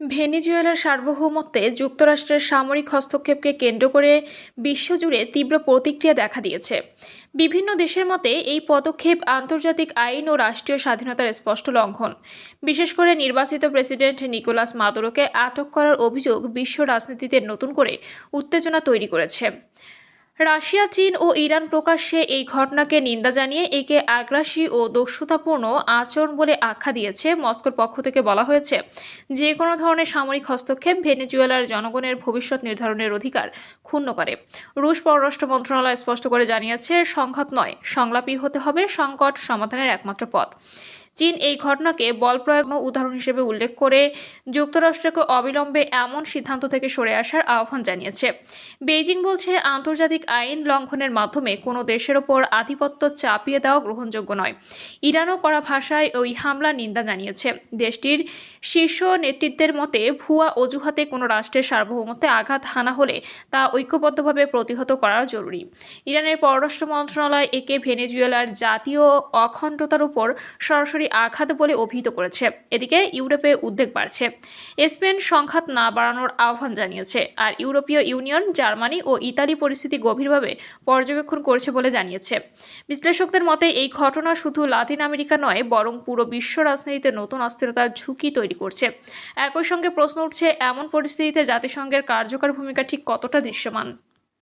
ভেনিজুয়েলার সার্বভৌমত্বে যুক্তরাষ্ট্রের সামরিক হস্তক্ষেপকে কেন্দ্র করে বিশ্বজুড়ে তীব্র প্রতিক্রিয়া দেখা দিয়েছে। বিভিন্ন দেশের মতে, এই পদক্ষেপ আন্তর্জাতিক আইন ও রাষ্ট্রীয় স্বাধীনতার স্পষ্ট লঙ্ঘন। বিশেষ করে নির্বাচিত প্রেসিডেন্ট নিকোলাস মাদুরোকে আটক করার অভিযোগ বিশ্ব রাজনীতিতে নতুন করে উত্তেজনা তৈরি করেছে। রাশিয়া, চীন ও ইরান প্রকাশ্যে এই ঘটনাকে নিন্দা জানিয়ে একে আগ্রাসী ও দস্যুতাপূর্ণ আচরণ বলে আখ্যা দিয়েছে মস্কোর পক্ষ থেকে বলা হয়েছে। যে কোনো ধরনের সামরিক হস্তক্ষেপ ভেনেজুয়েলার জনগণের ভবিষ্যৎ নির্ধারণের অধিকার ক্ষুণ্ণ করে। রুশ পররাষ্ট্র মন্ত্রণালয় স্পষ্ট করে জানিয়েছে, সংঘাত নয়, সংলাপই হতে হবে, সংকট সমাধানের একমাত্র পথ। চীন এই ঘটনাকে বল প্রয়োগ উদাহরণ হিসেবে উল্লেখ করে যুক্তরাষ্ট্রকে অবিলম্বে এমন সিদ্ধান্ত থেকে সরে আসার আহ্বান জানিয়েছে। বেইজিং বলছে, আন্তর্জাতিক আইন লঙ্ঘনের মাধ্যমে কোনো দেশের ওপর আধিপত্য চাপিয়ে দেওয়া গ্রহণযোগ্য নয়। ইরানও করা ভাষায় ওই হামলা নিন্দা জানিয়েছে। দেশটির শীর্ষ নেতৃত্বের মতে, ভুয়া অজুহাতে কোনো রাষ্ট্রের সার্বভৌমত্বে আঘাত হানা হলে তা ঐক্যবদ্ধভাবে প্রতিহত করা জরুরি। ইরানের পররাষ্ট্র মন্ত্রণালয় একে ভেনেজুয়েলার জাতীয় অখণ্ডতার উপর সরাসরি আঘাত বলে অভিহিত করেছে। এদিকে ইউরোপে উদ্বেগ বাড়ছে। স্পেন সংঘাত না বাড়ানোর আহ্বান জানিয়েছে আর ইউরোপীয় ইউনিয়ন, জার্মানি ও ইতালি পরিস্থিতি গভীরভাবে পর্যবেক্ষণ করছে বলে জানিয়েছে। বিশ্লেষকদের মতে, এই ঘটনা শুধু লাতিন আমেরিকা নয়, বরং পুরো বিশ্ব রাজনীতিতে নতুন অস্থিরতার ঝুঁকি তৈরি করছে। একই সঙ্গে প্রশ্ন উঠছে, এমন পরিস্থিতিতে জাতিসংঘের কার্যকর ভূমিকা ঠিক কতটা দৃশ্যমান?